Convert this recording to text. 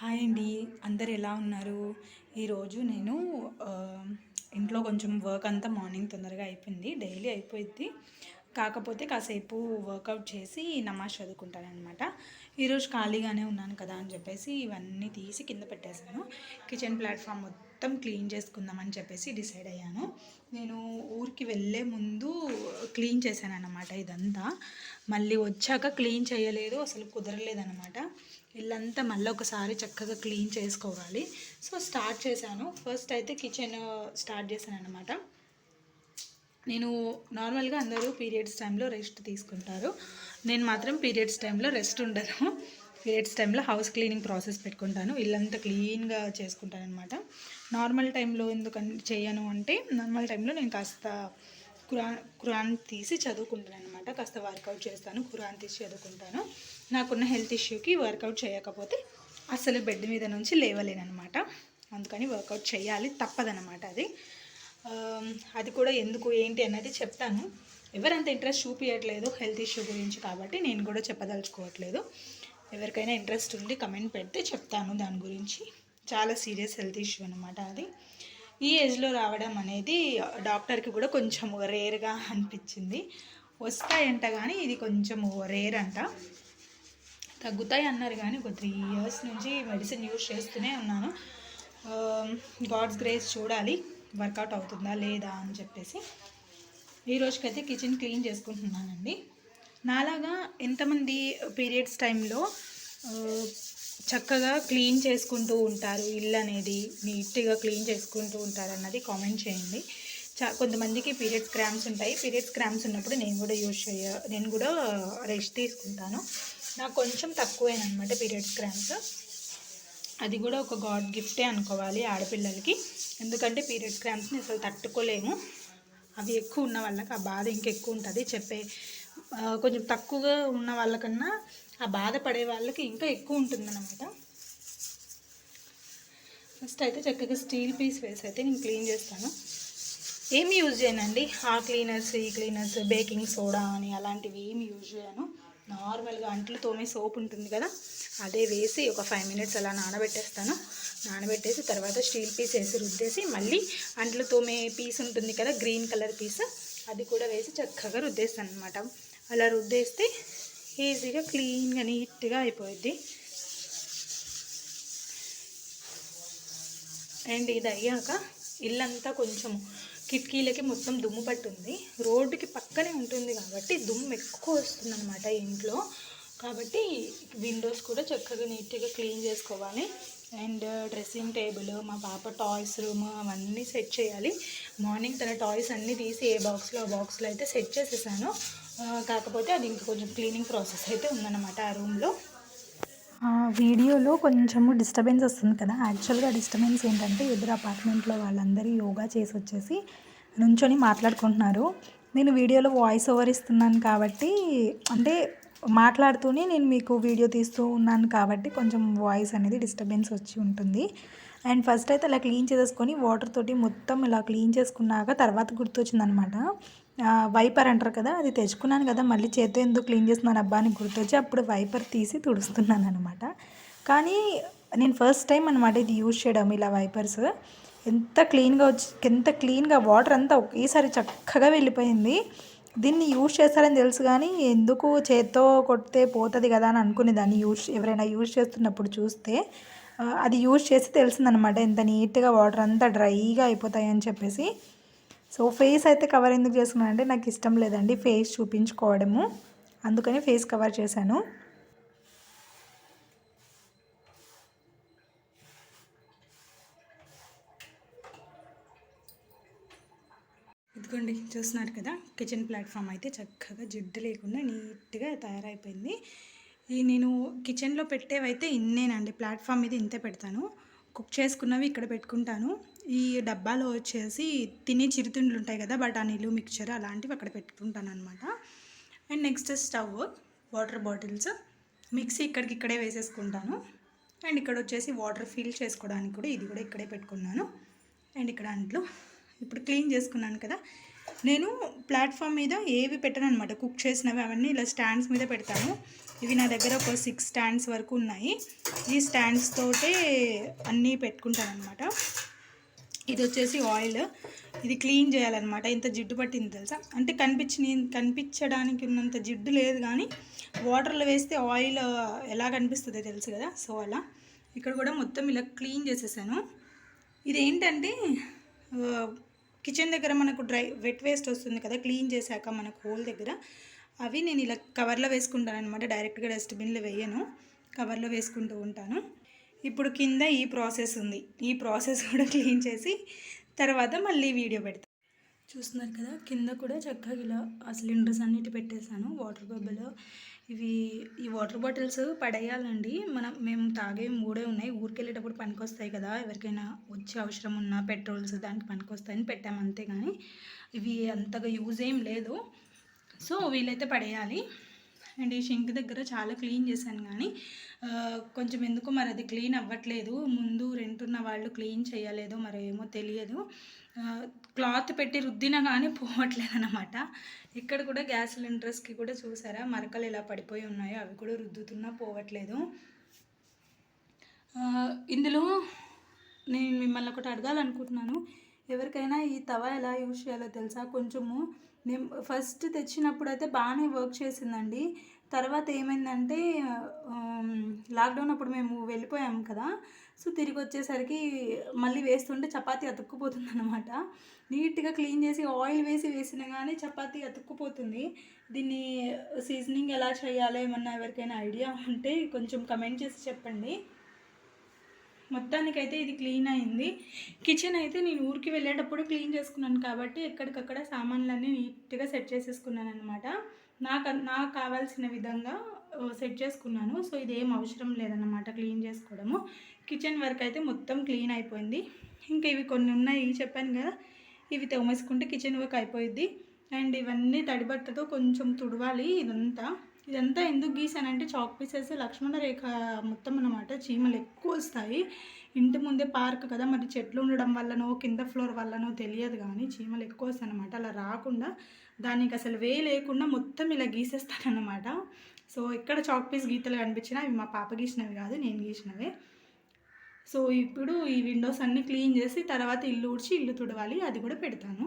Hi అండి. అందరు ఎలా ఉన్నారు? ఈరోజు నేను ఇంట్లో కొంచెం వర్క్ అంతా మార్నింగ్ తొందరగా అయిపోయింది. డైలీ అయిపోయింది కాకపోతే కాసేపు వర్కౌట్ చేసి నమాజ్ చదువుకుంటాను అనమాట ఈరోజు ఖాళీగానే ఉన్నాను కదా అని చెప్పేసి ఇవన్నీ తీసి కింద పెట్టేశాను. కిచెన్ ప్లాట్ఫామ్ మొత్తం క్లీన్ చేసుకుందామని చెప్పేసి డిసైడ్ అయ్యాను. నేను ఊరికి వెళ్ళే ముందు క్లీన్ చేశాను అన్నమాట ఇదంతా. మళ్ళీ వచ్చాక క్లీన్ చేయలేదు అసలు కుదరలేదనమాట ఇల్లంతా మళ్ళీ ఒకసారి చక్కగా క్లీన్ చేసుకోవాలి. సో స్టార్ట్ చేశాను. ఫస్ట్ అయితే కిచెన్ స్టార్ట్ చేశాను అనమాట నేను నార్మల్గా అందరూ పీరియడ్స్ టైంలో రెస్ట్ తీసుకుంటారు. నేను మాత్రం పీరియడ్స్ టైంలో రెస్ట్ ఉండను. పీరియడ్స్ టైంలో హౌస్ క్లీనింగ్ ప్రాసెస్ పెట్టుకుంటాను. ఇల్లంతా క్లీన్గా చేసుకుంటాను అనమాట నార్మల్ టైంలో ఎందుకంటే చేయను అంటే నార్మల్ టైంలో నేను కాస్త ఖురాన్ ఖురాన్ తీసి చదువుకుంటాను అనమాట కాస్త వర్కౌట్ చేస్తాను ఖురాన్ తీసి చదువుకుంటాను. నాకున్న హెల్త్ ఇష్యూకి వర్కౌట్ చేయకపోతే అసలు బెడ్ మీద నుంచి లేవలేనమాట అందుకని వర్కౌట్ చేయాలి తప్పదనమాట అది. అది కూడా ఎందుకు ఏంటి అన్నది చెప్తాను. ఎవరంత ఇంట్రెస్ట్ చూపించట్లేదు హెల్త్ ఇష్యూ గురించి కాబట్టి నేను కూడా చెప్పదలుచుకోవట్లేదు. ఎవరికైనా ఇంట్రెస్ట్ ఉండి కమెంట్ పెడితే చెప్తాను దాని గురించి. చాలా సీరియస్ హెల్త్ ఇష్యూ అనమాట అది. ఈ ఏజ్లో రావడం అనేది డాక్టర్కి కూడా కొంచెం రేర్గా అనిపించింది. వస్తాయంట కానీ ఇది కొంచెం రేర్ అంట. తగ్గుతాయి అన్నారు కానీ ఒక త్రీ ఇయర్స్ నుంచి మెడిసిన్ యూజ్ చేస్తూనే ఉన్నాను. గాడ్స్ గ్రేస్ చూడాలి వర్కౌట్ అవుతుందా లేదా అని చెప్పేసి. ఈ రోజుకైతే కిచెన్ క్లీన్ చేసుకుంటున్నానండి. నాలాగా ఎంతమంది పీరియడ్స్ టైంలో చక్కగా క్లీన్ చేసుకుంటూ ఉంటారు. ఇల్లు అనేది నీట్గా క్లీన్ చేసుకుంటూ ఉంటారు అన్నది కామెంట్ చేయండి. చా కొంతమందికి పీరియడ్స్ క్రామ్స్ ఉంటాయి. పీరియడ్స్ క్రామ్స్ ఉన్నప్పుడు నేను కూడా యూజ్ చేయ నేను కూడా రెస్ట్ తీసుకుంటాను. నాకు కొంచెం తక్కువేనమాట పీరియడ్స్ క్రామ్స్ అది కూడా ఒక గాడ్ గిఫ్టే అనుకోవాలి ఆడపిల్లలకి. ఎందుకంటే పీరియడ్స్ క్రామ్స్ని అసలు తట్టుకోలేము. అవి ఎక్కువ ఉన్న వాళ్ళకి ఆ బాధ ఇంకెక్కువ ఉంటుంది. చెప్పే కొంచెం తక్కువగా ఉన్న వాళ్ళకన్నా ఆ బాధపడే వాళ్ళకి ఇంకా ఎక్కువ ఉంటుందన్నమాట. ఫస్ట్ అయితే చక్కగా స్టీల్ పీస్ వేసి అయితే నేను క్లీన్ చేస్తాను. ఏమి యూజ్ చేయనండి. ఆ క్లీనర్స్ ఈ క్లీనర్స్ బేకింగ్ సోడా అని అలాంటివి ఏమి యూజ్ చేయను. నార్మల్గా అంట్లు తోమే సోప్ ఉంటుంది కదా అదే వేసి ఒక ఫైవ్ మినిట్స్ అలా నానబెట్టేస్తాను. నానబెట్టేసి తర్వాత స్టీల్ పీస్ వేసి రుద్దేసి మళ్ళీ అంట్లు తోమే పీస్ ఉంటుంది కదా గ్రీన్ కలర్ పీస్ అది కూడా వేసి చక్కగా రుద్దేస్తాను అనమాట అలా రుద్దేస్తే ఈజీగా క్లీన్గా నీట్గా అయిపోద్ది అండ్ ఇది అయ్యాక ఇల్లంతా కొంచెం కిటికీలకి మొత్తం దుమ్ము పట్టుంది. రోడ్డుకి పక్కనే ఉంటుంది కాబట్టి దుమ్ము ఎక్కువ వస్తుంది అనమాట ఇంట్లో. కాబట్టి విండోస్ కూడా చక్కగా నీట్గా క్లీన్ చేసుకోవాలి. అండ్ డ్రెస్సింగ్ టేబుల్ మా పాప టాయ్స్ రూమ్ అవన్నీ సెట్ చేయాలి. మార్నింగ్ తన టాయ్స్ అన్నీ తీసి ఏ బాక్స్లో ఆ బాక్స్లో అయితే సెట్ చేసేసాను. కాకపోతే అది ఇంకా కొంచెం క్లీనింగ్ ప్రాసెస్ అయితే ఉందన్నమాట ఆ రూమ్లో. వీడియోలో కొంచెము డిస్టర్బెన్స్ వస్తుంది కదా యాక్చువల్గా డిస్టర్బెన్స్ ఏంటంటే ఎదురు అపార్ట్మెంట్లో వాళ్ళందరూ యోగా చేసి వచ్చేసి నుంచొని మాట్లాడుకుంటున్నారు. నేను వీడియోలో వాయిస్ ఓవర్ ఇస్తున్నాను కాబట్టి అంటే మాట్లాడుతూనే నేను మీకు వీడియో తీస్తూ ఉన్నాను కాబట్టి కొంచెం వాయిస్ అనేది డిస్టర్బెన్స్ వచ్చి ఉంటుంది. అండ్ ఫస్ట్ అయితే అలా క్లీన్ చేసేసుకొని వాటర్ తోటి మొత్తం ఇలా క్లీన్ చేసుకున్నాక తర్వాత గుర్తొచ్చిందనమాట వైపర్ అంటారు కదా అది తెచ్చుకున్నాను కదా మళ్ళీ చేత్తో ఎందుకు క్లీన్ చేస్తున్నాను అబ్బా అని గుర్తొచ్చి అప్పుడు వైపర్ తీసి తుడుస్తున్నాను అనమాట కానీ నేను ఫస్ట్ టైం అనమాట ఇది యూజ్ చేయడం ఇలా వైపర్స్. ఎంత క్లీన్గా వచ్చి ఎంత క్లీన్గా వాటర్ అంతా ఒకేసారి చక్కగా వెళ్ళిపోయింది. దీన్ని యూజ్ చేస్తారని తెలుసు కానీ ఎందుకు చేత్తో కొడితే పోతుంది కదా అని అనుకునేదాన్ని యూజ్ ఎవరైనా యూజ్ చేస్తున్నప్పుడు చూస్తే అది యూజ్ చేసి తెలిసిందనమాట. ఎంత నీట్గా వాటర్ అంతా డ్రైగా అయిపోతాయి అని చెప్పేసి. సో ఫేస్ అయితే కవర్ ఎందుకు చేసుకున్నాను అంటే నాకు ఇష్టం లేదండి ఫేస్ చూపించుకోవడము. అందుకని ఫేస్ కవర్ చేశాను. ఇదిగోండి చూస్తున్నారు కదా కిచెన్ ప్లాట్ఫామ్ అయితే చక్కగా జిడ్డు లేకుండా నీట్గా తయారైపోయింది. ఈ నేను కిచెన్లో పెట్టేవైతే ఇన్నేనండి. ప్లాట్ఫామ్ మీద ఇంతే పెడతాను. కుక్ చేసుకున్నవి ఇక్కడ పెట్టుకుంటాను. ఈ డబ్బాలో వచ్చేసి తినే చిరుతిండ్లు ఉంటాయి కదా బఠానీలు మిక్చర్ అలాంటివి అక్కడ పెట్టుకుంటాను అనమాట and next stove water bottles. Mixie ఇక్కడికి ఇక్కడే వేసేసుకుంటాను. అండ్ ఇక్కడ వచ్చేసి వాటర్ ఫిల్ చేసుకోవడానికి కూడా ఇది కూడా ఇక్కడే పెట్టుకున్నాను. అండ్ ఇక్కడ అంట్లు. ఇప్పుడు క్లీన్ చేసుకున్నాను కదా నేను ప్లాట్ఫామ్ మీద ఏవి పెట్టను అనమాట కుక్ చేసినవి అవన్నీ ఇలా స్టాండ్స్ మీద పెడతాను. ఇవి నా దగ్గర ఒక సిక్స్ స్టాండ్స్ వరకు ఉన్నాయి. ఈ స్టాండ్స్ తోటే అన్నీ పెట్టుకుంటాను అనమాట ఇది వచ్చేసి ఆయిల్. ఇది క్లీన్ చేయాలన్నమాట. ఇంత జిడ్డు పట్టింది తెలుసా? అంటే కనిపించి కనిపించడానికి ఉన్నంత జిడ్డు లేదు కానీ వాటర్లో వేస్తే ఆయిల్ ఎలా కనిపిస్తుందో తెలుసు కదా? సో అలా. ఇక్కడ కూడా మొత్తం ఇలా క్లీన్ చేసేసాను. ఇది ఏంటంటే కిచెన్ దగ్గర మనకు డ్రై వెట్ వేస్ట్ వస్తుంది కదా క్లీన్ చేశాక మనకు హోల్ దగ్గర అవి నేను ఇలా కవర్లో వేసుకుంటాను అనమాట డైరెక్ట్గా డస్ట్బిన్లో వేయను కవర్లో వేసుకుంటూ ఉంటాను. ఇప్పుడు కింద ఈ ప్రాసెస్ ఉంది. ఈ ప్రాసెస్ కూడా క్లీన్ చేసి తర్వాత మళ్ళీ వీడియో పెడతాను చూస్తున్నారు కదా కింద కూడా చక్కగా ఇలా ఆ సిలిండర్స్ అన్నిటి పెట్టేశాను. వాటర్ బబ్బులు ఇవి ఈ వాటర్ బాటిల్స్ పడేయాలండి. మనం మేము తాగే మూడే ఉన్నాయి. ఊరికి వెళ్ళేటప్పుడు పనికొస్తాయి కదా. ఎవరికైనా వచ్చే అవసరం ఉన్నా పెట్రోల్స్ దానికి పనికొస్తాయని పెట్టాము అంతే కానీ ఇవి అంతగా యూజ్ ఏం లేదు. సో వీలైతే పడేయాలి. అండ్ ఈ షింక్ దగ్గర చాలా క్లీన్ చేశాను కానీ కొంచెం ఎందుకు మరి అది క్లీన్ అవ్వట్లేదు. ముందు రెంట్ ఉన్న వాళ్ళు క్లీన్ చేయలేదో మరి ఏమో తెలియదు. క్లాత్ పెట్టి రుద్దినా కానీ పోవట్లేదు అనమాట ఇక్కడ కూడా గ్యాస్ సిలిండర్స్కి కూడా చూసారా? మరకలు ఎలా పడిపోయి ఉన్నాయో అవి కూడా రుద్దుతున్నా పోవట్లేదు. ఇందులో నేను మిమ్మల్ని ఒకటి అడగాలనుకుంటున్నాను. ఎవరికైనా ఈ తవ ఎలా యూజ్ చేయాలో తెలుసా? కొంచెము నేను ఫస్ట్ తెచ్చినప్పుడు అయితే బాగానే వర్క్ చేసిందండి. తర్వాత ఏమైందంటే లాక్డౌన్ అప్పుడు మేము వెళ్ళిపోయాం కదా. సో తిరిగి వచ్చేసరికి మళ్ళీ వేస్తుంటే చపాతీ అతుక్కుపోతుంది అనమాట నీట్గా క్లీన్ చేసి ఆయిల్ వేసి వేసిన కానీ చపాతీ అతుక్కుపోతుంది. దీన్ని సీజనింగ్ ఎలా చేయాలో ఏమన్నా ఎవరికైనా ఐడియా ఉంటే కొంచెం కమెంట్ చేసి చెప్పండి. మొత్తానికైతే ఇది క్లీన్ అయింది. కిచెన్ అయితే నేను ఊరికి వెళ్ళేటప్పుడు క్లీన్ చేసుకున్నాను కాబట్టి ఎక్కడికక్కడ సామాన్లన్నీ నీట్గా సెట్ చేసేసుకున్నాను అనమాట నాకు నాకు కావాల్సిన విధంగా సెట్ చేసుకున్నాను. సో ఇది ఏం అవసరం లేదన్నమాట క్లీన్ చేసుకోవడము. కిచెన్ వర్క్ అయితే మొత్తం క్లీన్ అయిపోయింది. ఇంకా ఇవి కొన్ని ఉన్నాయి చెప్పాను కదా ఇవి తోమేసుకుంటే కిచెన్ వర్క్ అయిపోయింది అండ్ ఇవన్నీ తడిబట్టతో కొంచెం తుడవాలి ఇదంతా. ఇదంతా ఎందుకు గీసానంటే చాక్ పీసెస్ లక్ష్మణ రేఖ మొత్తం అనమాట చీమలు ఎక్కువ వస్తాయి. ఇంటి ముందే పార్క్ కదా మరి చెట్లు ఉండడం వల్లనో కింద ఫ్లోర్ వల్లనో తెలియదు కానీ చీమలు ఎక్కువ వస్తాయి అనమాట అలా రాకుండా దానికి అసలు వే లేకుండా మొత్తం ఇలా గీసేస్తానమాట సో ఎక్కడ చాక్ పీస్ గీతలు కనిపించినా అవి మా పాప గీసినవి కాదు నేను గీసినవే. సో ఇప్పుడు ఈ విండోస్ అన్నీ క్లీన్ చేసి తర్వాత ఇల్లు ఊడ్చి ఇల్లు తుడవాలి అది కూడా పెడతాను.